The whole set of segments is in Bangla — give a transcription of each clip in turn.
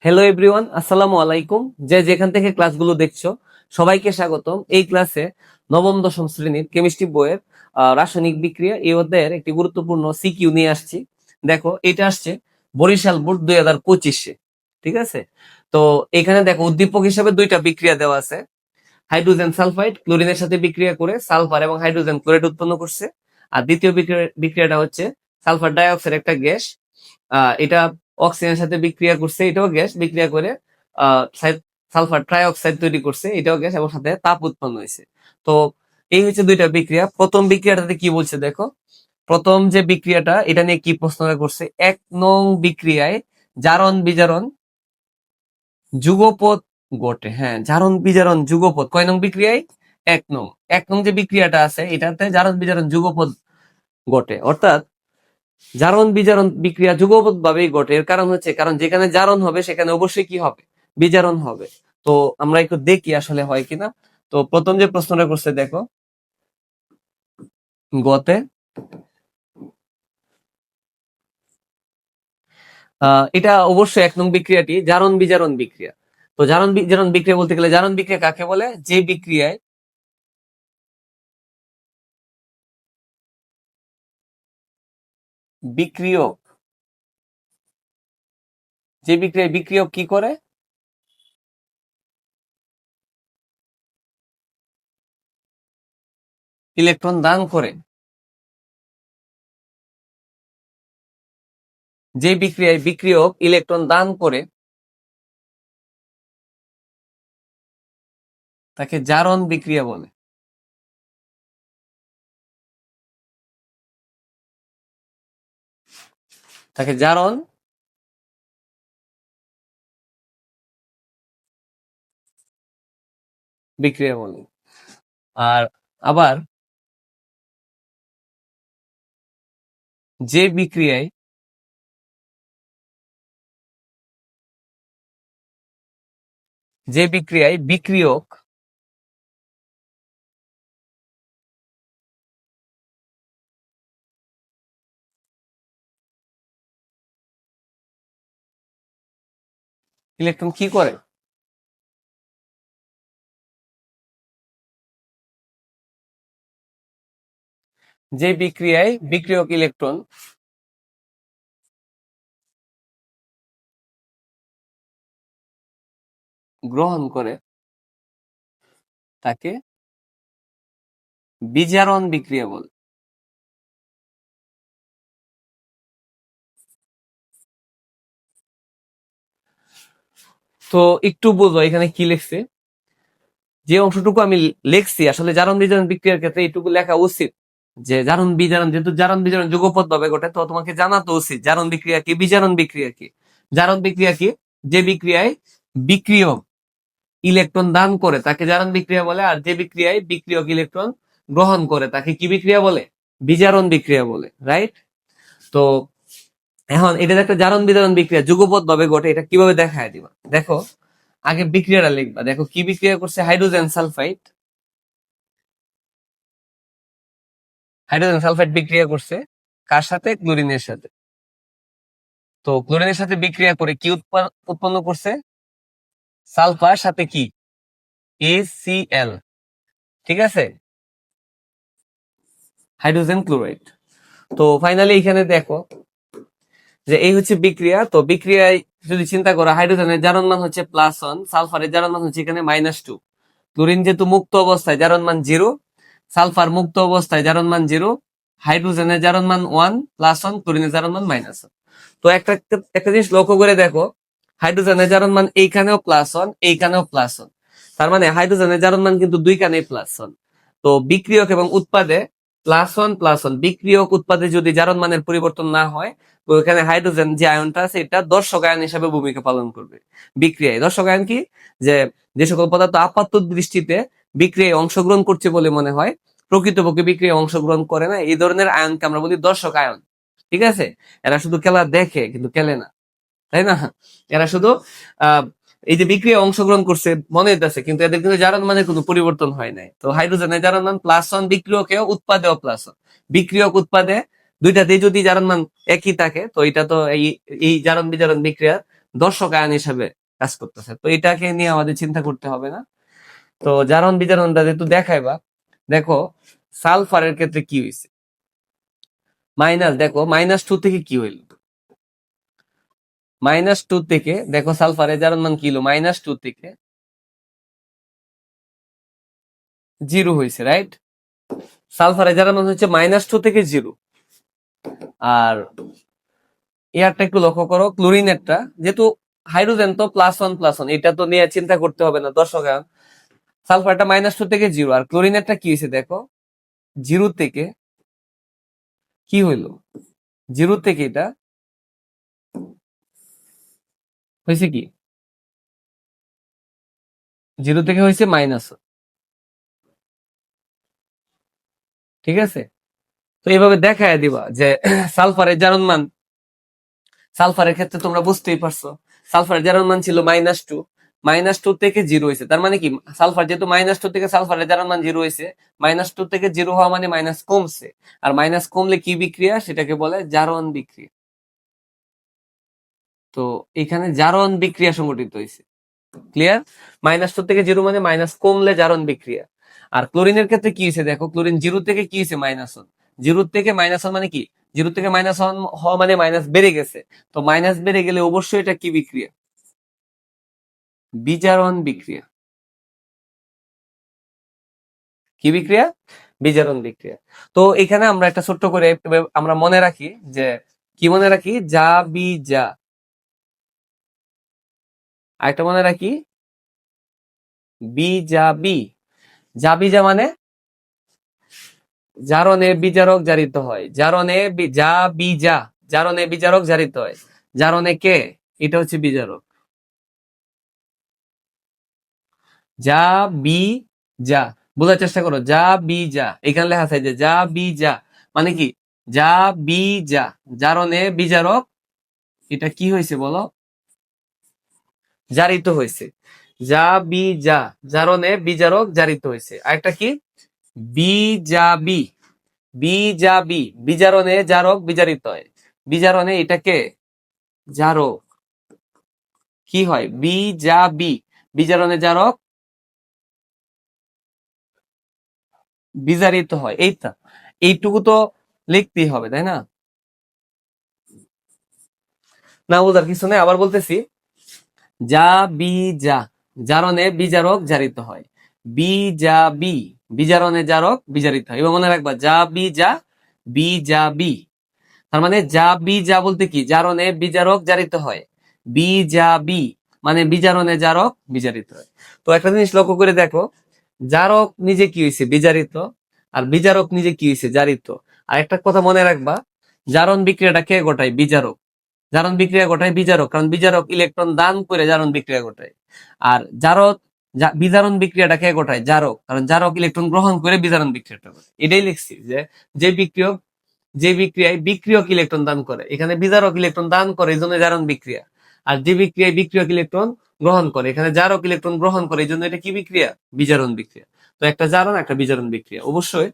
হ্যালো এভরিওয়ান আসসালামু আলাইকুম যে যেখান থেকে ক্লাসগুলো দেখছ, সবাইকে স্বাগতম। এই ক্লাসে নবম, দশম শ্রেণির কেমিস্ট্রি বইয়ের রাসায়নিক বিক্রিয়া এই অধ্যায়ের একটি গুরুত্বপূর্ণ সিকিউ নিয়ে আসছি। দেখো, এটা আসছে বরিশাল বোর্ড দুই হাজার পঁচিশে, ঠিক আছে? তো এখানে দেখো, উদ্দীপক হিসাবে দুইটা বিক্রিয়া দেওয়া আছে। হাইড্রোজেন সালফাইড, ক্লোরিনের সাথে বিক্রিয়া করে সালফার এবং হাইড্রোজেন ক্লোরাইড উৎপন্ন করছে। আর দ্বিতীয় বিক্রিয়া- বিক্রিয়াটা হচ্ছে সালফার ডাইঅক্সাইড, একটা গ্যাস। এটা অক্সিজেনের সাথে বিক্রিয়া করছে, এটাও গ্যাস বিক্রিয়া করে সালফার ট্রাইঅক্সাইড তৈরি করছে, এটাও গ্যাস এবং সাথে তাপ উৎপন্ন হয়েছে। তো এই হচ্ছে দুইটা বিক্রিয়া। প্রথম বিক্রিয়াটাতে কি বলছে দেখো? প্রথম যে বিক্রিয়াটা, এটা নিয়ে কি প্রশ্ন করছে? এক নং বিক্রিয়ায় জারণ বিজারণ যুগপথ ঘটে। হ্যাঁ জারণ বিজারণ যুগপথ কয় নং বিক্রিয়ায়? এক নং। এক নং যে বিক্রিয়াটা আছে, এটাতে জারণ বিজারণ যুগপথ ঘটে। অর্থাৎ জারণ বিজারণ বিক্রিয়া যুগপৎ ভাবেই ঘটে। এর কারণ হচ্ছে, কারণ যেখানে জারণ হবে, সেখানে অবশ্যই কি হবে? বিজারণ হবে। তো আমরা একটু দেখি আসলে হয় কিনা। তো প্রথম যে প্রশ্নটা করছে, দেখো। গতে এটা অবশ্যই এক নং বিক্রিয়াটি, জারণ বিজারণ বিক্রিয়া। তো জারণ বিজারণ বিক্রিয়া বলতে গেলে, জারণ বিক্রিয়া কাকে বলে? যে বিক্রিয়ায় বিক্রিয়ক। যে বিক্রিয়ায় বিক্রিয়ক কি করে? ইলেকট্রন দান করে। যে বিক্রিয়ায় বিক্রিয়ক ইলেকট্রন দান করে, তাকে জারণ বিক্রিয়া বলে। তাকে জারণ। বিক্রিয়া বলে আর আবার যে বিক্রিয়ায় যে বিক্রিয়ায় বিক্রিয়ক ইলেকট্রন কি করে? যে বিক্রিয়ায় বিক্রিয়ক ইলেকট্রন গ্রহণ করে তাকে বিজারণ বিক্রিয়া বলে। তো একটু বোঝো এখানে কি লিখছে? যে অংশটুকু আমি লিখছি, আসলে জারণ বিজারণ বিক্রিয়ার ক্ষেত্রে এইটুকু লেখা উচিত। যে জারণ বিজারণ, যেহেতু জারণ বিজারণ যুগপৎ ভাবে ঘটে, তো তোমাকে জানা তো উচিত জারণ বিক্রিয়া কি, বিজারণ বিক্রিয়া কি? জারণ বিক্রিয়া কি? যে বিক্রিয়ায় বিক্রিয়ক ইলেকট্রন দান করে, তাকে জারণ বিক্রিয়া বলে, আর যে বিক্রিয়ায় বিক্রিয়ক ইলেকট্রন গ্রহণ করে, তাকে কি বিক্রিয়া বলে? বিজারণ বিক্রিয়া বলে রাইট তো এখন এটা একটা জারণ বিজারণ বিক্রিয়া, যুগপৎ ভাবে ঘটে, এটা কীভাবে দেখায় দিবা? দেখো, আগে বিক্রিয়াটা লিখবা। দেখো, কি বিক্রিয়া করছে? Hydrogen sulphide. হাইড্রোজেন সালফাইড বিক্রিয়া করছে কার সাথে? ক্লোরিনের সাথে। তো ক্লোরিনের সাথে বিক্রিয়া করে কি উৎপা- উৎপন্ন করছে? সালফার সাথে কি? এসিএল ঠিক আছে? Hydrogen chloride. তো ফাইনালি এখানে দেখো যে এই হচ্ছে বিক্রিয়া, তো বিক্রিয়ায় যদি চিন্তা করো, হাইড্রোজেনের জারণ মান হচ্ছে প্লাস ওয়ান সালফারের জারণ মান হচ্ছে এখানে মাইনাস টু ক্লোরিন যেহেতু মুক্ত অবস্থায় জারণ মান জিরো সালফার মুক্ত অবস্থায় জারণ মান জিরো হাইড্রোজেনের জারণ মান ওয়ান প্লাস ওয়ান ক্লোরিনের জারণ মান মাইনাস ওয়ান তো একটা একটা জিনিস লক্ষ্য করে দেখো, হাইড্রোজেনের জারণ মান এইখানেও প্লাস ওয়ান এইখানেও প্লাস ওয়ান তার মানে হাইড্রোজেনের জারণ মান কিন্তু দুইখানেই প্লাস ওয়ান তো বিক্রিয়ক এবং উৎপাদে প্লাস ওয়ান প্লাস ওয়ান বিক্রিয়ক উৎপাদে যদি জারণ মানের পরিবর্তন না হয়, তো এখানে হাইড্রোজেন যে আয়নটা আছে, এটা দর্শক আয়ন হিসাবে ভূমিকা পালন করবে। বিক্রিয়ায়। দর্শক আয়ন কি? যে যে সকল পদার্থ আপাত দৃষ্টিতে বিক্রিয়ায় অংশগ্রহণ করছে বলে মনে হয়, প্রকৃতপক্ষে বিক্রিয়ায় অংশগ্রহণ করে না, এই ধরনের আয়নকে আমরা বলি দর্শক আয়ন। ঠিক আছে? এরা শুধু খেলা দেখে, কিন্তু খেলে না। তাই না? এরা শুধু, আহ এই যে বিক্রিয়া অংশগ্রহণ করছে, মনে হইতেছে, কিন্তু এদের কিন্তু জারণ মানে কোনো পরিবর্তন হয় নাই। তো হাইড্রোজেনের জারণ মান প্লাস ওয়ান বিক্রিয়কেও উৎপাদেও প্লাস ওয়ান বিক্রিয়ক উৎপাদে দুইটাতেই যদি জারণ মান একই থাকে, তো এটা তো এই এই জারণ বিজারণ বিক্রিয়ার দর্শক আয়ন হিসাবে কাজ করতেছে। তো এটাকে নিয়ে আমাদের চিন্তা করতে হবে না। তো জারণ বিজারণটা যেহেতু দেখাইবা, দেখো, সালফারের ক্ষেত্রে কি হয়েছে মাইনাস দেখো মাইনাস টু থেকে কি হইল? মাইনাস টু থেকে, দেখো সালফারের জারণ মান কি হলো মাইনাস টু থেকে জিরো হয়েছে রাইট সালফারের জারণ মান হচ্ছে মাইনাস টু থেকে জিরো। আর এয়ারটা একটু লক্ষ্য করো ক্লোরিনেরটা যেহেতু হাইড্রোজেন তো প্লাস ওয়ান প্লাস ওয়ান এটা তো নিয়ে চিন্তা করতে হবে না, দর্শক সালফারটা মাইনাস টু থেকে জিরো, আর ক্লোরিনেরটা কি হয়েছে দেখো, জিরো থেকে কি হইল? জিরো থেকে এটা হয়েছে কি? জিরো থেকে হয়েছে মাইনাস ঠিক আছে? তো এইভাবে দেখায় দিবা যে সালফারের জারণ মান। সালফারের ক্ষেত্রে তোমরা বুঝতেই পারছ। সালফারের জারণ মান ছিল মাইনাস টু মাইনাস টু থেকে জিরো হয়েছে। তার মানে কি? সালফার যেহেতু মাইনাস টু থেকে সালফারের জারণ মান জিরো হয়েছে মাইনাস টু থেকে জিরো হওয়া মানে মাইনাস কমছে। আর মাইনাস কমলে কি বিক্রিয়া? সেটাকে বলে জারণ বিক্রিয়া। তো এখানে জারণ বিক্রিয়া সংগঠিত হয়েছে ক্লিয়ার মাইনাস টু থেকে জিরো মানে মাইনাস কমলে জারণ বিক্রিয়া। আর ক্লোরিনের ক্ষেত্রে কি হয়েছে দেখো ক্লোরিন জিরো থেকে কি হয়েছে মাইনাস ওয়ান জিরো থেকে মাইনাস ওয়ান মানে কি? জিরো থেকে মাইনাস ওয়ান হওয়া মানে মাইনাস বেড়ে গেছে। তো মাইনাস বেড়ে গেলে অবশ্যই এটা কি বিক্রিয়া? বিজারণ বিক্রিয়া। কি বিক্রিয়া? বিজারণ বিক্রিয়া। তো এখানে আমরা একটা ছোট্ট করে আমরা মনে রাখি যে, কি মনে রাখি? যা, বি, যা। আরেকটা মনে রাখি। বি যা বি যা বি যা মানে? জারণে বিজারক জারিত হয়। জারণে যা বি যা। জারণে বিজারক জারিত হয়। জারণে কে? এটা হচ্ছে বিজারক। যা বি যা। বোঝার চেষ্টা করো। যা বি যা। এখানে লেখা আছে যে যা বি যা। মানে কি? যা বি যা। জারণে বিজারক। এটা কি হয়েছে বলো? জারিত হয়েছে। যা, বি, যা, জারণে বিজারক জারিত হয়েছে। আরেকটা কি? বি, যা, বি। বি, যা, বি। বিজারণে জারক বিজারিত হয়। বিজারণে এটাকে জারক কি হয়? বি, যা, বি। বিজারণে জারক বিজারিত হয়। এইটা এইটুকু তো লিখতেই হবে, তাই না? না বোঝার কিছু নেই। আবার বলতেছি যা, বি, যা। জারণে বিজারক জারিত হয়। বি, যা, বি। বিজারণে জারক বিজারিত হয়। এবার মনে রাখবা, যা, বি যা বি যা, বি। তার মানে যা, বি, যা বলতে কি? জারণে বিজারক জারিত হয়। বি, যা, বি। মানে বিজারণে জারক বিজারিত হয়। তো একটা জিনিস লক্ষ্য করে দেখো, জারক নিজে কি হয়েছে বিজারিত। আর বিজারক নিজে কি হয়েছে জারিত। আর একটা কথা মনে রাখবা, জারণ বিক্রিয়াটা কে ঘটায়? বিজারক। জারণ বিক্রিয়া ঘটায় বিজারক, কারণ বিজারক ইলেকট্রন দান করে জারণ বিক্রিয়া ঘটায়। আর জারক বিজারণ বিক্রিয়াটা কে ঘটায়? জারক। কারণ জারক ইলেকট্রন গ্রহণ করে বিজারণ বিক্রিয়াটা করে এটাই লিখছি যে যে বিক্রিয়ক, যে বিক্রিয়ায় বিক্রিয়ক ইলেকট্রন দান করে, এখানে বিজারক ইলেকট্রন দান করে, এই জন্য জারণ বিক্রিয়া। আর যে বিক্রিয়ায় বিক্রিয়ক ইলেকট্রন গ্রহণ করে, এখানে জারক ইলেকট্রন গ্রহণ করে, এই জন্য এটা কি বিক্রিয়া? বিজারণ বিক্রিয়া। তো একটা জারণ, একটা বিজারণ বিক্রিয়া। অবশ্যই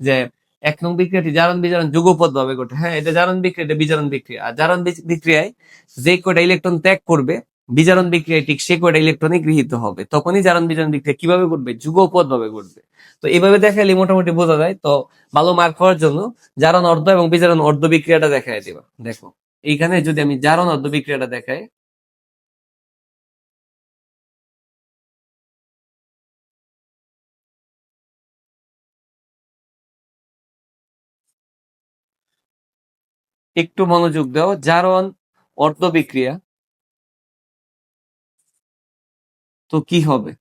যে এক নং বিক্রিয়াটি জারণ বিজারণ যুগপদ ভাবে ঘটে হ্যাঁ এটা জারণ বিক্রিয়া, এটা বিজারণ বিক্রিয়া। আর জারণ বিক্রিয়ায় যে কয়টা ইলেকট্রন ত্যাগ করবে, বিজারণ বিক্রিয়ায় ঠিক সে কয়টা ইলেকট্রনই গৃহীত হবে। তখনই জারণ বিজারণ বিক্রিয়া কীভাবে ঘটবে? যুগপদ ভাবে ঘটবে। তো এইভাবে দেখালে মোটামুটি বোঝা যায়। তো ভালো মার্ক পাওয়ার জন্য জারণ অর্ধ এবং বিজারণ অর্ধ বিক্রিয়াটা দেখায় দিবা। দেখো, এইখানে যদি আমি জারণ অর্ধ বিক্রিয়াটা দেখাই একটু মনোযোগ দাও। জারণ অর্ধ বিক্রিয়া তো কি হবে?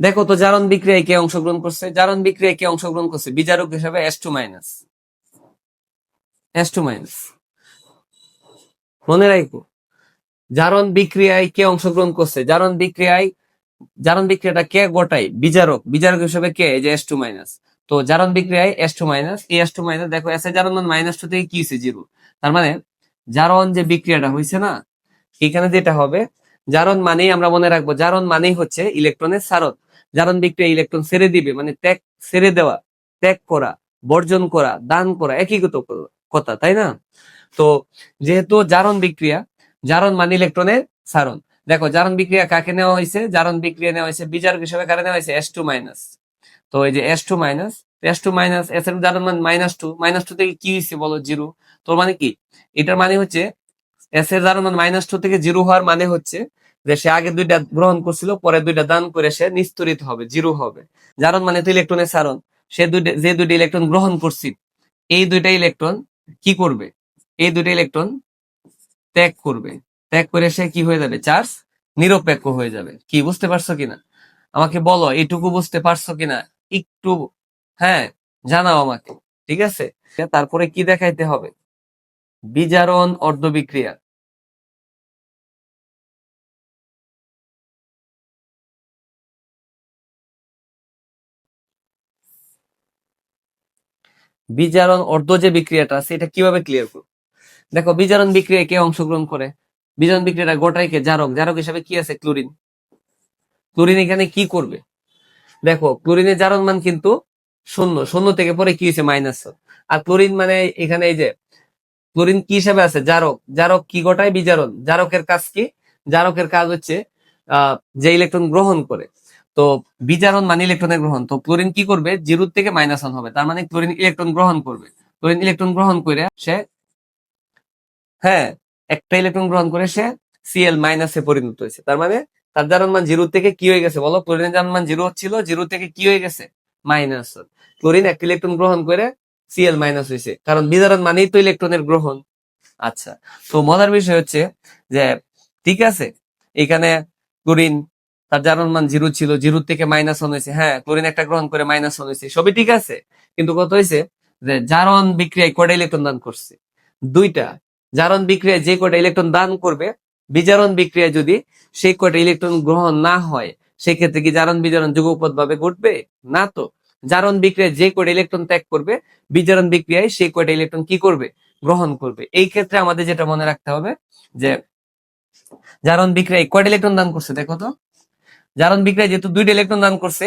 দেখো তো জারণ বিক্রিয়ায় কে অংশগ্রহণ করছে? জারণ বিক্রিয়ায় কে অংশগ্রহণ করছে? বিজারক হিসাবে S two minus S two minus মনে রাখো, জারণ, বিক্রিয়ায় কে অংশগ্রহণ করছে? জারণ, বিক্রিয়ায় জারণ বিক্রিয়াটা কে গোটাই বিজারক। বিজারক হিসেবে কে? যে এস টু মাইনাস তো জারণ বিক্রিয়ায় এস টু মাইনাস এই এস টু মাইনাস দেখো এস এর জারণ মান মাইনাস টু থেকে কি হয়েছে? জিরো তার মানে জারণ যে বিক্রিয়াটা হয়েছে না, এখানে যেটা হবে, জারণ মানেই আমরা মনে রাখব, জারণ মানেই হচ্ছে ইলেকট্রনের সারত জারণ বিক্রিয়া ইলেকট্রন ছেড়ে দিবে মানে ত্যাগ, ছেড়ে দেওয়া, ত্যাগ করা, বর্জন করা, দান করা একই কত- কথা, তাই না? তো যেহেতু জারণ বিক্রিয়া, জারণ মানে ইলেকট্রনের সারণ। দেখো, জারণ বিক্রিয়া কাকে নেওয়া হয়েছে? জারণ বিক্রিয়া নেওয়া হয়েছে বিজারক হিসেবে কারে নেওয়া হয়েছে? এস টু মাইনাস তো এই যে S two minus S two minus S এর জারণ মান মাইনাস টু মাইনাস টু থেকে কি হয়েছে বলো? জিরো তোর মানে কি? এটার মানে হচ্ছে এস এর জারণ মান মাইনাস টু থেকে জিরো হওয়ার মানে হচ্ছে যে সে আগে দুইটা গ্রহণ করছিল, পরে দুইটা দান করে সে নিস্তরিত হবে জিরো হবে। জারণ মানে তো ইলেকট্রনের সারণ। সে দুইটা, যে দুইটা ইলেকট্রন গ্রহণ করছি, এই দুইটা ইলেকট্রন কি করবে? এই দুইটা ইলেকট্রন ত্যাগ করবে। ত্যাগ করে সে কি হয়ে যাবে? চার্জ নিরপেক্ষ হয়ে যাবে। কি, বুঝতে পারছ কিনা? আমাকে বলো, এইটুকু বুঝতে পারছ কিনা? একটু হ্যাঁ জানাও আমাকে, ঠিক আছে? তারপরে কি দেখাইতে হবে? বিজারণ অর্ধ বিক্রিয়া বিজারণ অর্ধ যে বিক্রিয়াটা আছে, এটা কীভাবে ক্লিয়ার করব? দেখো, বিজারণ বিক্রিয়ায় কে অংশগ্রহণ করে? বিজারণ বিক্রিয়াটা গোটাই কে জারক জারক হিসাবে কি আছে? ক্লোরিন। ক্লোরিন এখানে কি করবে? দেখো, ক্লোরিনের জারণ মান কিন্তু শূন্য। শূন্য থেকে পরে কি হয়েছে? মাইনাস আর ক্লোরিন মানে এখানে এই যে, ক্লোরিন কি হিসাবে আছে? জারক। জারক কি গোটায়? বিজারণ। জারকের কাজ কি? জারকের কাজ হচ্ছে যে ইলেকট্রন গ্রহণ করে। তো বিজারণ মানে ইলেকট্রনের গ্রহণ। তো ক্লোরিন কি করবে? জিরো থেকে মাইনাস ওয়ান হবে। তার মানে ক্লোরিন ইলেকট্রন গ্রহণ করবে। ক্লোরিন ইলেকট্রন গ্রহণ করে সে হ্যাঁ একটা ইলেকট্রন গ্রহণ করে সে সিএল মাইনাসে পরিণত হয়েছে। তার মানে তার জারণ মান জিরো থেকে কি হয়ে গেছে বলো? ক্লোরিনের জারণ মান জিরো ছিল জিরো থেকে কি হয়ে গেছে? মাইনাস ক্লোরিন একটা ইলেকট্রন গ্রহণ করে সিএল মাইনাস হয়েছে। কারণ বিজারণ মানেই তো ইলেকট্রনের গ্রহণ। আচ্ছা তো মজার বিষয় হচ্ছে যে ঠিক আছে, এখানে ক্লোরিন তার জারণ মান জিরো ছিল, জিরো থেকে মাইনাস ওয়ান হয়েছে। হ্যাঁ ক্লোরিন একটা গ্রহণ করে মাইনাস ওয়ান হয়েছে। সবই ঠিক আছে, কিন্তু কত হয়েছে? যে জারণ বিক্রিয়ায় কয়টা ইলেকট্রন দান করছে? দুইটা। জারণ বিক্রিয়ায় যে কয়টা ইলেকট্রন দান করবে, বিজারণ বিক্রিয়ায় যদি সেই কয়টা ইলেকট্রন গ্রহণ না হয়, সেক্ষেত্রে কি জারণ বিজারণ যুগপৎ ভাবে ঘটবে? না তো। জারণ বিক্রিয়ায় যে কয়টা ইলেকট্রন ত্যাগ করবে, বিজারণ বিক্রিয়ায় সেই কয়টা ইলেকট্রন কি করবে? গ্রহণ করবে। এই ক্ষেত্রে আমাদের যেটা মনে রাখতে হবে যে, জারণ বিক্রিয়ায় কয়টা ইলেকট্রন দান করছে দেখো তো। জারণ বিক্রিয়ায় যেহেতু দুইটা ইলেকট্রন দান করছে,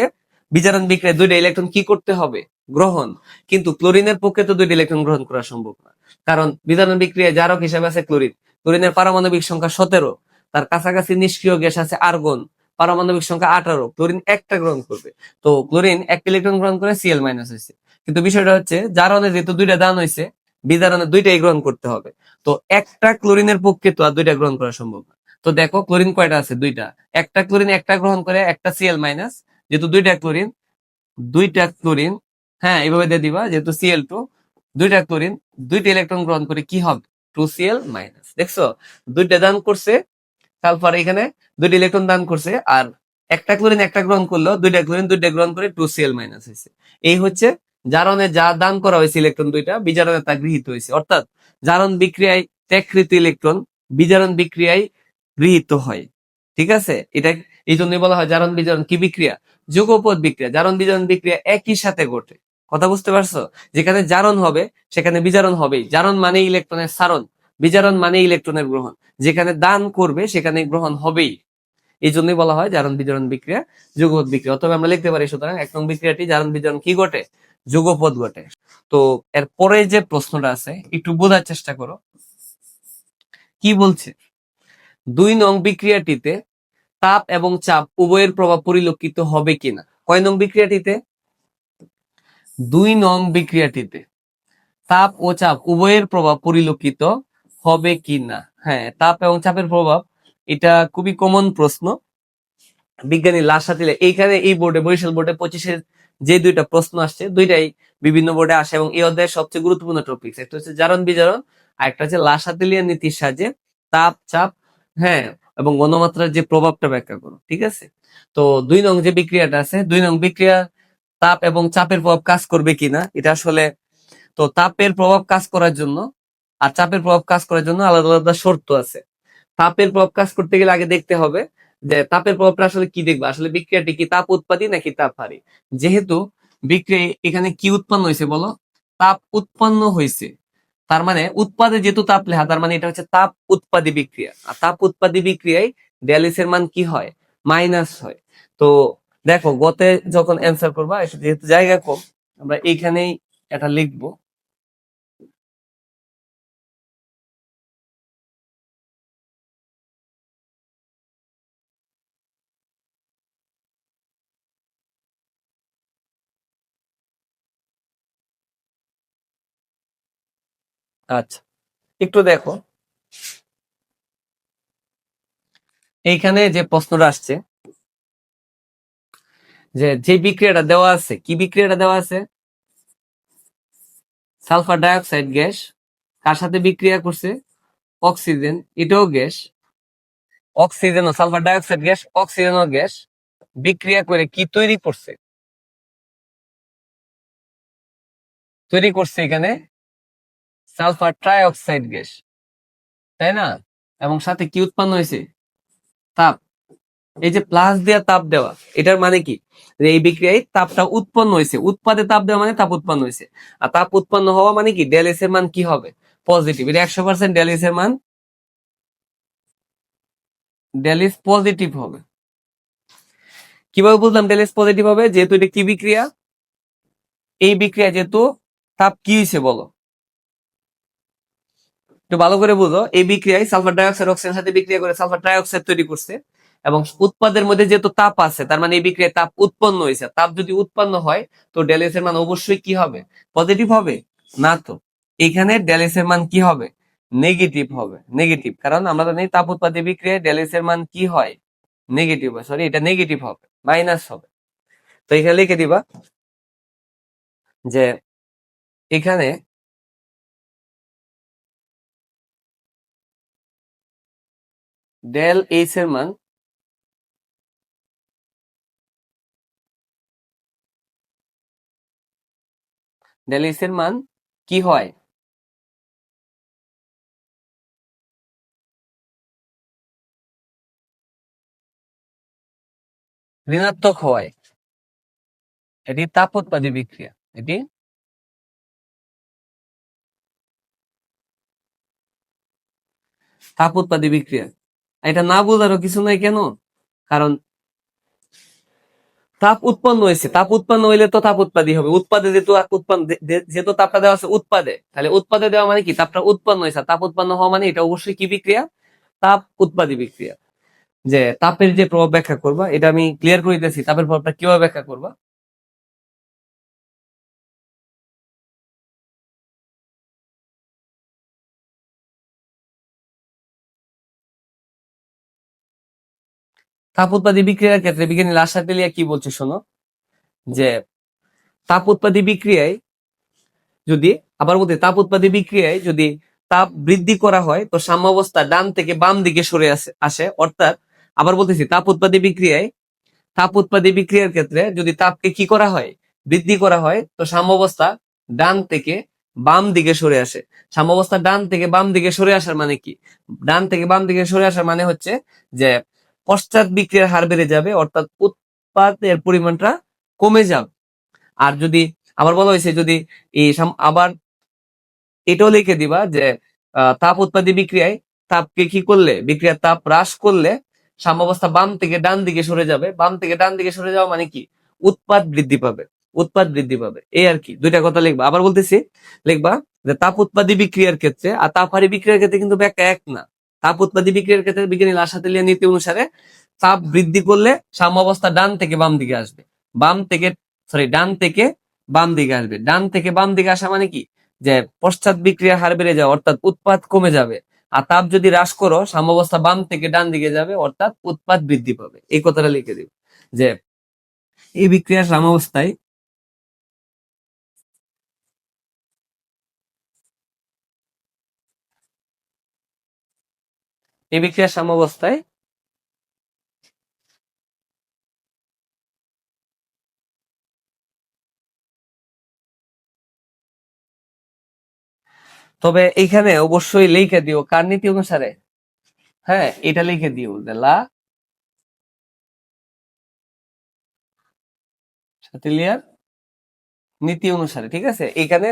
বিজারণ বিক্রিয়ায় দুইটা ইলেকট্রন কি করতে হবে? গ্রহণ। কিন্তু ক্লোরিনের পক্ষে তো দুইটা ইলেকট্রন গ্রহণ করা সম্ভব না। কারণ বিজারণ বিক্রিয়ায় জারক হিসেবে আছে ক্লোরিন। ক্লোরিনের পারমাণবিক সংখ্যা সতেরো, তার কাছাকাছি নিষ্ক্রিয় গ্যাস আছে আর্গন, পারমাণবিক সংখ্যা আঠারো, ক্লোরিন একটা গ্রহণ করবে। তো ক্লোরিন একটা ইলেকট্রন গ্রহণ করে সিএল মাইনাস হয়েছে। কিন্তু বিষয়টা হচ্ছে, জারণে যেহেতু দুইটা দান হয়েছে বিজারণে দুইটাই গ্রহণ করতে হবে। তো একটা ক্লোরিনের পক্ষে তো আর দুইটা গ্রহণ করা সম্ভব না। তো দেখো, ক্লোরিন কয়টা আছে? দুইটা। একটা ক্লোরিন একটা গ্রহণ করে, একটা সিএল মাইনাস যেহেতু দুইটা ক্লোরিন দুইটা ক্লোরিন হ্যাঁ এইভাবে দিয়ে দিবা, যেহেতু সিএল টু দুইটা ক্লোরিন, দুইটা ইলেকট্রন গ্রহণ করে কি হবে? টু সিএল মাইনাস দেখছ? দুইটা দান করছে সালফার এখানে দুইটা ইলেকট্রন দান করছে, আর একটা ক্লোরিন একটা গ্রহণ করল, দুইটা ক্লোরিন দুইটা গ্রহণ করে টু সিএল মাইনাস হয়েছে। এই হচ্ছে জারণে যা দান করা হয়েছে ইলেকট্রন দুইটা, বিজারণে তা গৃহীত হয়েছে। অর্থাৎ জারণ বিক্রিয়ায় ত্যাগকৃত ইলেকট্রন বিজারণ বিক্রিয়ায় গৃহীত হয়। ঠিক আছে? এটা এই জন্যই বলা হয় জারণ বিজারণ কি বিক্রিয়া? যুগপদ বিক্রিয়া। জারণ বিজারণ বিক্রিয়া একই সাথে ঘটে। কথা বুঝতে পারছ? যেখানে জারণ হবে, সেখানে বিজারণ হবেই। জারণ মানে ইলেকট্রনের সারণ। বিজারণ মানে ইলেকট্রনের গ্রহণ। যেখানে দান করবে, সেখানে গ্রহণ হবেই। এই জন্যই বলা হয় জারণ বিজারণ বিক্রিয়া যুগপদ বিক্রিয়া। অথবা আমরা লিখতে পারি সুতরাং এক নং বিক্রিয়াটি জারণ বিজারণ কি ঘটে? যুগপদ ঘটে। তো এর পরে যে প্রশ্নটা আছে, একটু বোঝার চেষ্টা করো। কি বলছে? দুই নং বিক্রিয়াটিতে তাপ এবং চাপ উভয়ের প্রভাব পরিলক্ষিত হবে কিনা? কয় নং বিক্রিয়াটিতে? দুই নং বিক্রিয়াটিতে। তাপ ও চাপ উভয়ের প্রভাব পরিলক্ষিত হবে কিনা হ্যাঁ তাপ এবং চাপের প্রভাব, এটা খুবই কমন প্রশ্ন। বিজ্ঞানী লাশা দিলে এইখানে এই বোর্ডে বরিশাল বোর্ডে পঁচিশের যে দুইটা প্রশ্ন আসছে, দুইটাই বিভিন্ন বোর্ডে আসে এবং এই অধ্যায়ের সবচেয়ে গুরুত্বপূর্ণ টপিক একটা হচ্ছে জারণ বিজারণ, আর একটা হচ্ছে লাশাতিলিয়া নীতির সাহায্যে তাপ, চাপ হ্যাঁ এবং গণমাত্রার যে প্রভাবটা ব্যাখ্যা করো, ঠিক আছে? তো দুই নং যে বিক্রিয়াটা আছে, দুই নং বিক্রিয়া তাপ এবং চাপের প্রভাব কাজ করবে কিনা, এটা আসলে, তো তাপের প্রভাব কাজ করার জন্য আর চাপের প্রভাব কাজ করার জন্য আলাদা আলাদা শর্ত আছে। তাপের প্রভাব কাজ করতে গেলে আগে দেখতে হবে যে তাপের প্রভাবটা আসলে কি দেখবে? আসলে বিক্রিয়াটি কি তাপ উৎপাদী নাকি তাপ হারি? যেহেতু বিক্রিয়া এখানে কি উৎপন্ন হয়েছে বলো? তাপ উৎপন্ন হয়েছে। তার মানে উৎপাদে যেহেতু তাপ লেখা, তার মানে এটা হচ্ছে তাপ উৎপাদী বিক্রিয়া। আর তাপ উৎপাদী বিক্রিয়ায় ডায়ালিসের মান কি হয়? মাইনাস হয়। তো দেখো, গতে যখন অ্যান্সার করবা যেহেতু জায়গা কম, আমরা এইখানেই এটা লিখব। আচ্ছা একটু দেখো। এইখানে যে প্রশ্নটা আসছে যে যে বিক্রিয়াটা দেওয়া আছে, কি বিক্রিয়াটা দেওয়া আছে? সালফার ডাইঅক্সাইড গ্যাস, কার সাথে বিক্রিয়া করছে? অক্সিজেন, এটাও গ্যাস। অক্সিজেন ও সালফার ডাইঅক্সাইড গ্যাস অক্সিজেন ও গ্যাস। বিক্রিয়া করে কি তৈরি করছে? তৈরি করছে এখানে সালফার ট্রাইঅক্সাইড গ্যাস, তাই না? এবং সাথে কি উৎপন্ন হয়েছে? তাপ। এই যে প্লাস দেওয়া তাপ দেওয়া, এটার মানে কি? যে এই বিক্রিয়ায় তাপটা উৎপন্ন হয়েছে উৎপাদে তাপ দেওয়া মানে তাপ উৎপন্ন হয়েছে আর তাপ উৎপন্ন হওয়া মানে কি? ডেল এর মান কি হবে? পজিটিভ এটা একশো পার্সেন্ট ডেল এর মান। ডেল এস পজিটিভ হবে। কীভাবে বুঝলাম ডেল এস পজিটিভ হবে? যেহেতু এটা কি বিক্রিয়া? এই বিক্রিয়া যেহেতু তাপ কি হয়েছে বলো? একটু ভালো করে বুঝো। এই বিক্রিয়ায় সালফার ডাইঅক্সাইড, অক্সিজেনের সাথে বিক্রিয়া করে সালফার ট্রাইঅক্সাইড তৈরি করছে। এবং উৎপাদের মধ্যে যেহেতু তাপ আছে, তার মানে এই বিক্রিয়ায় তাপ উৎপন্ন হয়েছে। তাপ যদি উৎপন্ন হয়, তো ডেলিস এর মান অবশ্যই কি হবে? পজিটিভ হবে? না তো। এখানে ডেলিস এর মান কি হবে? নেগেটিভ হবে। নেগেটিভ কারণ আমরা জানি তাপ উৎপাদী বিক্রিয়ায় ডেলিস এর মান কি হয়? নেগেটিভ হয়। সরি এটা নেগেটিভ হবে। মাইনাস হবে। তো এখানে লিখে দিবা যে এখানে ডেল এইচ এর মান ডেল এইচ এর মান কি হয়? ঋণাত্মক হয়। এটি তাপ উৎপাদী বিক্রিয়া। এটি তাপ উৎপাদী বিক্রিয়া। এটা না বোঝারও কিছু নাই কেন? কারণ তাপ উৎপন্ন হয়েছে। তাপ উৎপন্ন হইলে তো তাপ উৎপাদী হবে। উৎপাদে যেহেতু উৎপন্ন যেহেতু তাপটা দেওয়া আছে উৎপাদে, তাহলে উৎপাদে দেওয়া মানে কি? তাপটা উৎপন্ন হয়েছে। তাপ উৎপন্ন হওয়া মানে এটা অবশ্যই কি বিক্রিয়া? তাপ উৎপাদী বিক্রিয়া। যে, তাপের যে প্রভাব ব্যাখ্যা করবা, এটা আমি ক্লিয়ার করে দিতেছি। তাপের প্রভাবটা কীভাবে ব্যাখ্যা করবা? তাপ উৎপাদী বিক্রিয়ার ক্ষেত্রে বিজ্ঞানী লাসা তেলিয়া কি বলছে শোনো? যে তাপ উৎপাদী বিক্রিয়ায় যদি, আবার বলতে তাপ উৎপাদী বিক্রিয়ায় যদি তাপ বৃদ্ধি করা হয়, তো সাম্যাবস্থা ডান থেকে বাম দিকে সরে আসে অর্থাৎ, আবার বলতেছি তাপ উৎপাদী বিক্রিয়ায় তাপ উৎপাদী বিক্রিয়ার ক্ষেত্রে যদি তাপকে কি করা হয়, বৃদ্ধি করা হয়, তো সাম্যাবস্থা ডান থেকে বাম দিকে সরে আসে। সাম্যাবস্থা ডান থেকে বাম দিকে সরে আসার মানে কি? ডান থেকে বাম দিকে সরে আসার মানে হচ্ছে যে পশ্চাৎ বিক্রিয়ার হার বেড়ে যাবে, অর্থাৎ উৎপাদের পরিমাণটা কমে যাবে। আর যদি আবার বলা হয়েছে, যদি এই আবার এটাও লিখে দিবা যে তাপ উৎপাদী বিক্রিয়ায় তাপকে কি করলে? বিক্রিয়ার তাপ হ্রাস করলে সাম্যাবস্থা বাম থেকে ডান দিকে সরে যাবে। বাম থেকে ডান দিকে সরে যাওয়া মানে কি? উৎপাদ বৃদ্ধি পাবে উৎপাদ বৃদ্ধি পাবে। এই আর কি, দুইটা কথা লিখবা। আবার বলতেছি, লিখবা যে তাপ উৎপাদী বিক্রিয়ার ক্ষেত্রে, আর তাপহারী বিক্রিয়ার ক্ষেত্রে কিন্তু ব্যাখ্যা এক না। তাপ উৎপাদী বিক্রিয়ার ক্ষেত্রে বিজ্ঞানী লাসাতেলিয়া নীতি অনুসারে তাপ বৃদ্ধি করলে সাম্যাবস্থা ডান থেকে বাম দিকে আসবে। বাম থেকে সরি ডান থেকে বাম দিকে আসবে। ডান থেকে বাম দিকে আসা মানে কি? যে পশ্চাৎ বিক্রিয়ার হার বেড়ে যাবে অর্থাৎ উৎপাদ কমে যাবে। আর তাপ যদি হ্রাস করো, সাম্যাবস্থা বাম থেকে ডান দিকে যাবে, অর্থাৎ উৎপাদ বৃদ্ধি পাবে। এই কথাটা লিখে দিব যে এই বিক্রিয়ার সাম্যাবস্থায় এই বিক্রিয়ার সাম্যাবস্থায় তবে এখানে অবশ্যই লিখে দিও, কার নীতি অনুসারে? হ্যাঁ এটা লিখে দিও লা নীতি অনুসারে, ঠিক আছে? এখানে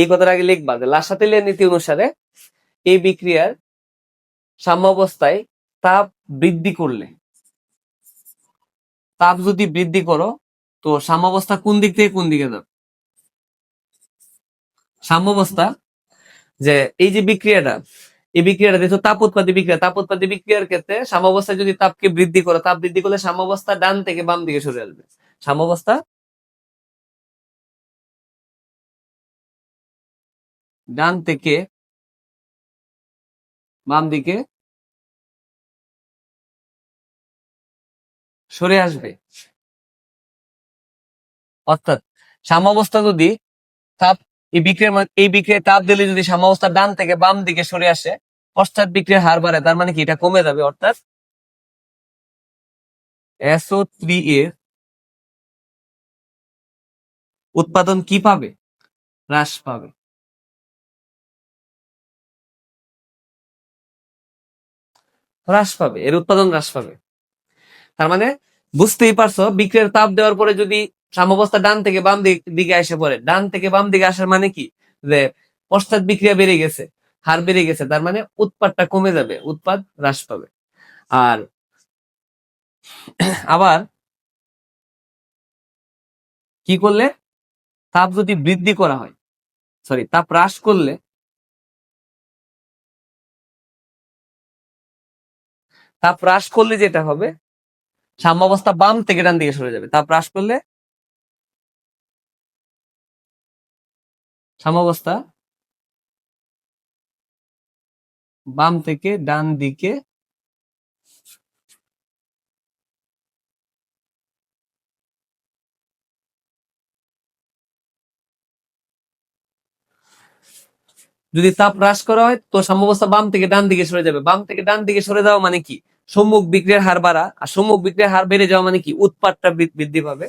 এই কথার আগে লিখবা, যে লাসাতিলিয়ার নীতি অনুসারে এই বিক্রিয়ার সাম্যাবস্থায় তাপ বৃদ্ধি করলে। তাপ যদি বৃদ্ধি করো, তো সাম্যাবস্থা কোন দিক থেকে কোন দিকে যাবে? সাম্যাবস্থা যে এই যে বিক্রিয়াটা, এই বিক্রিয়াটা দেখো তাপ উৎপাদী বিক্রিয়া। তাপ উৎপাদী বিক্রিয়ার ক্ষেত্রে সাম্যাবস্থা যদি তাপকে বৃদ্ধি করো, তাপ বৃদ্ধি করলে সাম্যাবস্থা ডান থেকে বাম দিকে সরে আসবে। সাম্যাবস্থা ডান থেকে বাম দিকে সরে আসবে। অর্থাৎ সাম্যাবস্থা যদি তাপ, এই বিক্রিয়ার এই বিক্রিয়ায় তাপ দিলে যদি সাম্যাবস্থা ডান থেকে বাম দিকে সরে আসে, পশ্চাৎ বিক্রিয়ার হার বাড়ে, তার মানে কি এটা কমে যাবে, অর্থাৎ এসও থ্রি এর উৎপাদন কি পাবে? হ্রাস পাবে। হ্রাস পাবে, এর উৎপাদন হ্রাস পাবে। তার মানে বুঝতেই পারছ, বিক্রিয়ার তাপ দেওয়ার পরে যদি সাম্যাবস্থা ডান থেকে বাম দিক- এসে পড়ে, ডান থেকে বাম দিকে আসার মানে কি? যে পশ্চাৎ বিক্রিয়া বেড়ে গেছে, হার বেড়ে গেছে, তার মানে উৎপাদটা কমে যাবে উৎপাদ হ্রাস পাবে। আর আবার কি করলে? তাপ যদি বৃদ্ধি করা হয় সরি তাপ হ্রাস করলে তাপ হ্রাস করলে যেটা হবে, সাম্যাবস্থা বাম থেকে ডান দিকে সরে যাবে। তাপ হ্রাস করলে সাম্যাবস্থা বাম থেকে ডান দিকে যদি তাপ হ্রাস করা হয়, তো সাম্যাবস্থা বাম থেকে ডান দিকে সরে যাবে। বাম থেকে ডান দিকে সরে যাওয়া মানে কি? সম্মুখ বিক্রিয়ার হার বাড়া, আর সম্মুখ বিক্রিয়ার হার বেড়ে যাওয়া মানে কি? উৎপাদটা বৃদ্ধি পাবে।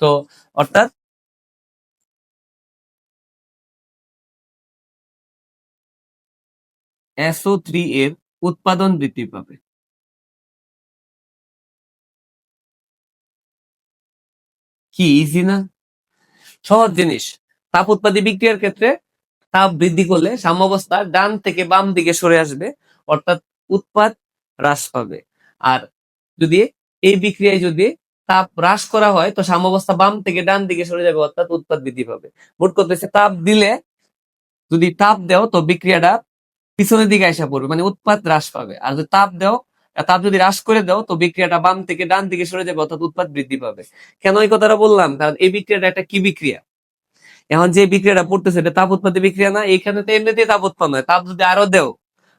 তো অর্থাৎ এসও থ্রি এর উৎপাদন বৃদ্ধি পাবে। কি? ইজি না? সহজ জিনিস। তাপ উৎপাদী বিক্রিয়ার ক্ষেত্রে তাপ বৃদ্ধি করলে সাম্যাবস্থা ডান থেকে বাম দিকে সরে আসবে। অর্থাৎ উৎপাদ হ্রাস পাবে। আর যদি এই বিক্রিয়ায় যদি তাপ হ্রাস করা হয়, তো সাম্যাবস্থা বাম থেকে ডান দিকে সরে যাবে, অর্থাৎ উৎপাদ বৃদ্ধি পাবে। মোট কথা হচ্ছে তাপ দিলে যদি তাপ দেও, তো বিক্রিয়াটা পিছনের দিকে আসা পড়বে মানে উৎপাদ হ্রাস পাবে। আর যদি তাপ দেও তাপ যদি হ্রাস করে দাও, তো বিক্রিয়াটা বাম থেকে ডান দিকে সরে যাবে, অর্থাৎ উৎপাদ বৃদ্ধি পাবে। কেন এই কথাটা বললাম? কারণ এই বিক্রিয়াটা একটা কি বিক্রিয়া? এখন যে বিক্রিয়াটা পড়তেছে, এটা তাপ উৎপাদী বিক্রিয়া না? এখানে তো এমনিতেই তাপ উৎপন্ন হয়। তাপ যদি আরও দেও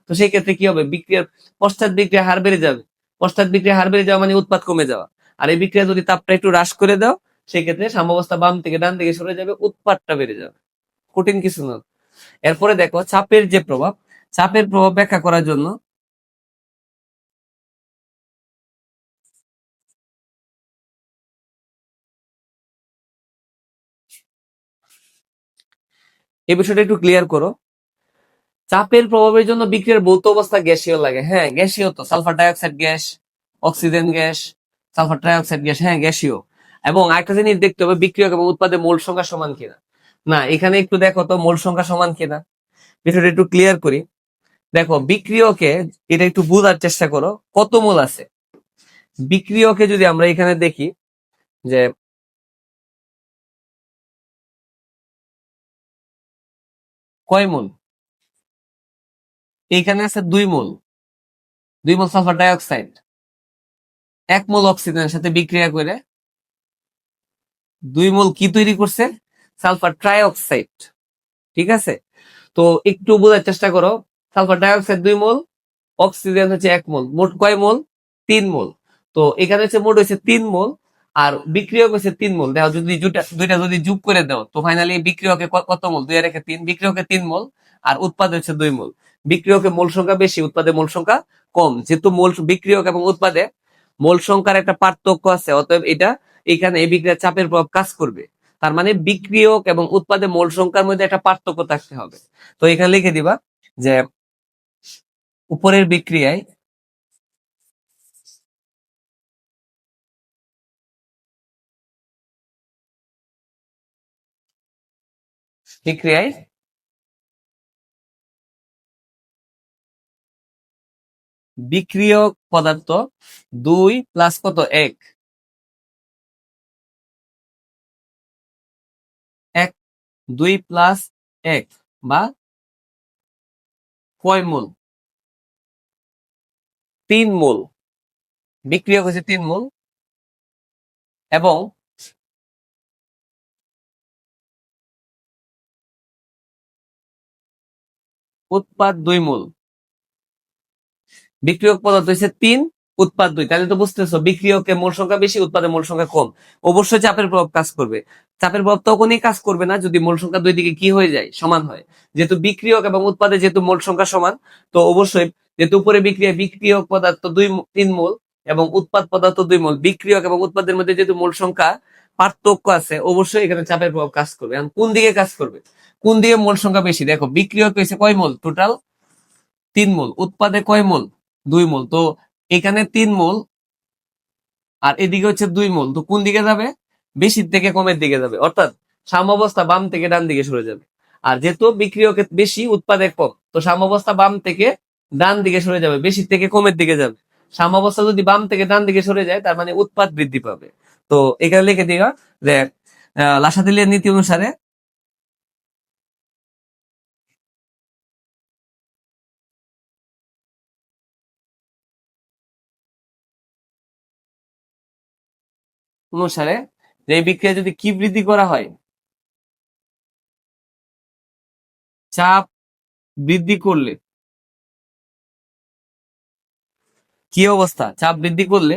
তো সেই ক্ষেত্রে কি হবে? বিক্রিয়ার পশ্চাৎ বিক্রিয়া হার বেড়ে যাবে। পশ্চাৎ বিক্রিয়া হার বেড়ে যাওয়া মানে উৎপাদ কমে যাওয়া। আর এই বিক্রিয়া যদি তাপটা একটু হ্রাস করে দাও, সেই ক্ষেত্রে সাম্যাবস্থা বাম থেকে ডান দিকে সরে যাবে উৎপাদটা বেড়ে যাবে। কঠিন কিছু না। এরপরে দেখো, চাপের যে প্রভাব, চাপের প্রভাব ব্যাখ্যা করার জন্য এই বিষয়টা একটু ক্লিয়ার করো। চাপের প্রভাবের জন্য বিক্রিয়ার ভৌত অবস্থা গ্যাসীয় লাগে। হ্যাঁ গ্যাসীয় তো, sulphur dioxide gas, oxygen gas, sulphur dioxide gas হ্যাঁ গ্যাসীয়। এবং আরেকটা জিনিস দেখতে হবে, বিক্রিয়ক এবং উৎপাদে মোল সংখ্যা সমান কিনা। না, এখানে একটু দেখো তো, মোল সংখ্যা সমান কিনা। বিষয়টা একটু ক্লিয়ার করি। দেখো, বিক্রিয়কে এটা একটু বোঝার চেষ্টা করো, কত মোল আছে? বিক্রিয়কে যদি আমরা এখানে দেখি, যে কয় মোল? এইখানে আছে দুই মোল। দুই মোল সালফার ডাইঅক্সাইড। এক মোল অক্সিজেনের সাথে বিক্রিয়া করে দুই মোল কি তৈরি করছে? Sulphur trioxide. ঠিক আছে? তো একটু বোঝার চেষ্টা করো। সালফার ডাইঅক্সাইড দুই মোল, অক্সিজেন হচ্ছে এক মোল। মোট কয় মোল? তিন মোল। তো এখানে হচ্ছে মোট হচ্ছে তিন মোল আর বিক্রিয়ক হচ্ছে তিন মোল। দেখো যদি দুইটা যদি যোগ করে দাও, তো ফাইনালি বিক্রিয়কে কত মোল? দুই রেখে তিন। বিক্রিয়কে তিন মোল। আর উৎপাদ হচ্ছে দুই মূল। বিক্রিয়কে মূল সংখ্যা বেশি, উৎপাদে মূল সংখ্যা কম। যেহেতু মূল বিক্রিয়ক এবং উৎপাদে মূল সংখ্যার একটা পার্থক্য আছে, অতএব এটা এখানে এই বিক্রিয়ার চাপের প্রভাব কাজ করবে। তার মানে বিক্রিয়ক এবং উৎপাদে মূল সংখ্যার মধ্যে একটা পার্থক্য থাকতে হবে। তো এখানে লিখে দিবা যে উপরের বিক্রিয়ায় বিক্রিয়ায় বিক্রিয়ক পদার্থ দুই প্লাস কত? এক। এক, দুই প্লাস এক বা কয় মূল? তিন মূল। বিক্রিয়ক হচ্ছে তিন মূল। এবং উৎপাদ দুই মূল। বিক্রিয়ক পদার্থ হচ্ছে তিন, উৎপাদ দুই। তাহলে তো বুঝতেছো, বিক্রিয়কে মূল সংখ্যা বেশি, উৎপাদে মূল সংখ্যা কম। অবশ্যই চাপের প্রভাব কাজ করবে। চাপের প্রভাব তখনই কাজ করবে না যদি মূল সংখ্যা দুই দিকে কি হয়ে যায়, সমান হয়। যেহেতু বিক্রিয়ক এবং উৎপাদে যেহেতু মূল সংখ্যা সমান, তো অবশ্যই যেহেতু উপরে বিক্রিয়া বিক্রিয়ক পদার্থ দুই তিন মোল এবং উৎপাদ পদার্থ দুই মূল, বিক্রিয়ক এবং উৎপাদের মধ্যে যেহেতু মূল সংখ্যা পার্থক্য আছে, অবশ্যই এখানে চাপের প্রভাব কাজ করবে। এখন কোন দিকে কাজ করবে? কোন দিকে মূল সংখ্যা বেশি? দেখো, বিক্রিয়ক হয়েছে কয় মোল? টোটাল তিন মোল। উৎপাদে কয় মোল? দুই মোল। তো এখানে তিন মোল আর এদিকে হচ্ছে দুই মোল। তো কোন দিকে যাবে? বেশির থেকে কমের দিকে যাবে। অর্থাৎ সাম্যাবস্থা বাম থেকে ডান দিকে সরে যাবে। আর যেহেতু বিক্রিয়কে বেশি উৎপাদে কম তো সাম্যাবস্থা বাম থেকে ডান দিকে সরে যাবে বেশির থেকে কমের দিকে যাবে। সাম্যাবস্থা যদি বাম থেকে ডান দিকে সরে যায় তার মানে উৎপাদ বৃদ্ধি পাবে। তো এখানে লিখে দিও যে আহ, লাসাতিলের নীতি অনুসারে অনুসারে যে বিক্রিয়া যদি কি বৃদ্ধি করা হয়, চাপ বৃদ্ধি করলে কি অবস্থা? চাপ বৃদ্ধি করলে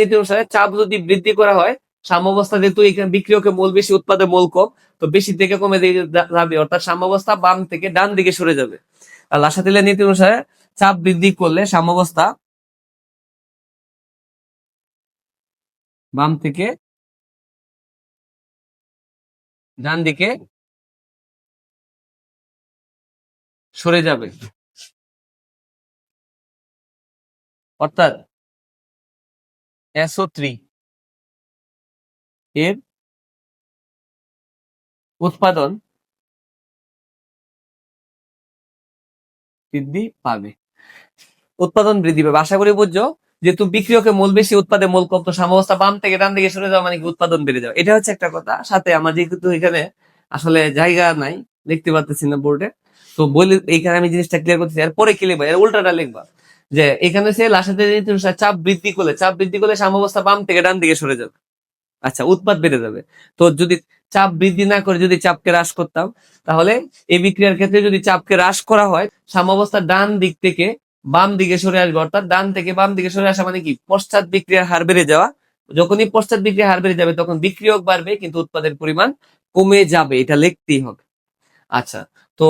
নীতি অনুসারে চাপ যদি বৃদ্ধি করা হয় সাম্যাবস্থা যেহেতু এখানে বিক্রিয়কে মূল বেশি উৎপাদে মোল কম, তো বেশি থেকে কমে যাবে, অর্থাৎ সাম্যবস্থা বাম থেকে ডান দিকে সরে যাবে। আর লাসাতিলের নীতি অনুসারে চাপ বৃদ্ধি করলে সাম্যাবস্থা বাম থেকে ডান দিকে সরে যাবে। অর্থাৎ এসও থ্রি এর উৎপাদন বৃদ্ধি পাবে। উৎপাদন বৃদ্ধি পাবে। আশা করি বুঝছ? যেহেতু বিক্রিয়কে মোল বেশি, উৎপাদে মূল কম, তো সাম্যাবস্থা বাম থেকে ডান দিকে সরে যাওয়া মানে কি উৎপাদন বেড়ে যাওয়া এটা হচ্ছে একটা কথা। সাথে আমার যেহেতু এখানে আসলে জায়গা নাই, দেখতে পারতেছি না বোর্ডে তো বলি এইখানে আমি জিনিসটা ক্লিয়ার করতেছি। আর পরে কি লিখবা? উল্টাটা লিখবা। যে এখানে সে লাসাতে চাপ বৃদ্ধি করলে, চাপ বৃদ্ধি করলে সাম্যাবস্থা বাম থেকে ডান দিকে সরে যাবে। আচ্ছা উৎপাদ বেড়ে যাবে। তো যদি চাপ বৃদ্ধি না করে যদি চাপকে হ্রাস করতাম, তাহলে এই বিক্রিয়ার ক্ষেত্রে যদি চাপকে হ্রাস করা হয়, সাম্যাবস্থা ডান দিক থেকে বাম দিকে সরে আসবে, অর্থাৎ ডান থেকে বাম দিকে সরে আসা মানে কি? পশ্চাৎ বিক্রিয়ার হার বেড়ে যাওয়া। যখনই পশ্চাৎ বিক্রিয়ার হার বেড়ে যাবে, তখন বিক্রিয়ক বাড়বে, কিন্তু উৎপাদের পরিমাণ কমে যাবে, এটা লিখতেই হবে। আচ্ছা তো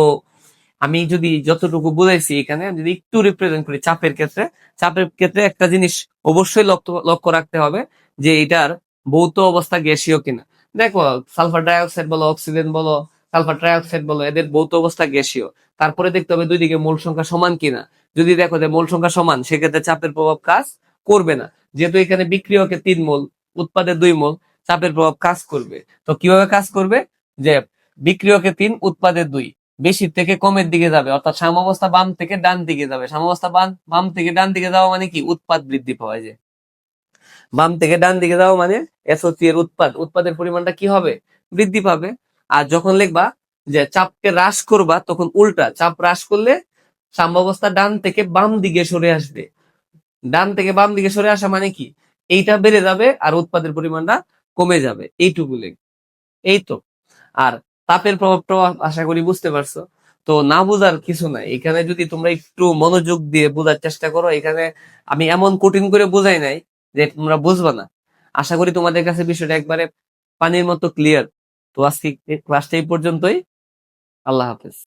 আমি যদি যতটুকু বুঝাইছি এখানে, আমি যদি একটু রিপ্রেজেন্ট করি চাপের ক্ষেত্রে চাপের ক্ষেত্রে একটা জিনিস অবশ্যই লক্ষ্য লক্ষ্য রাখতে হবে যে এটার ভৌত অবস্থা গ্যাসীয় কিনা। দেখো, সালফার ডাইঅক্সাইড বলো, অক্সিজেন বলো সালফার ট্রাইঅক্সাইড বলো, এদের ভৌত অবস্থা গ্যাসীয়। তারপরে দেখতে হবে দুই দিকে মূল সংখ্যা সমান কিনা। যদি দেখো যে মূল সংখ্যা সমান, সেক্ষেত্রে চাপের প্রভাব কাজ করবে না। যেহেতু এখানে বিক্রিয়কে তিন মোল, উৎপাদে দুই মোল, চাপের প্রভাব কাজ করবে। তো কীভাবে কাজ করবে? যে বিক্রিয়কে তিন, উৎপাদে দুই। বেশির থেকে কমের দিকে যাবে, অর্থাৎ সাম্যাবস্থা বাম থেকে ডান দিকে যাবে। সাম্যাবস্থা বাম বাম থেকে ডান দিকে যাওয়া মানে কি? উৎপাদ বৃদ্ধি পাওয়া যায় বাম থেকে ডান দিকে যাওয়া মানে এসওসি এর উৎপাদ। উৎপাদের পরিমাণটা কি হবে? বৃদ্ধি পাবে। আর যখন লিখবা যে চাপকে হ্রাস করবা, তখন উল্টা চাপ হ্রাস করলে সাম্যাবস্থা ডান থেকে বাম দিকে সরে আসবে। ডান থেকে বাম দিকে সরে আসা মানে কি? এইটা বেড়ে যাবে আর উৎপাদের পরিমাণটা কমে যাবে। এইটুকু লিখ। এই তো। আর তাপের প্রভাব প্রভাব আশা করি বুঝতে পারছ। তো না বোঝার কিছু নাই। এখানে যদি তোমরা একটু মনোযোগ দিয়ে বোঝার চেষ্টা করো, এখানে আমি এমন কঠিন করে বোঝাই নাই যে তোমরা বুঝবা না। আশা করি তোমাদের কাছে বিষয়টা একবারে পানির মতো ক্লিয়ার তো আজকে ক্লাসটা এই পর্যন্তই। আল্লাহ হাফেজ।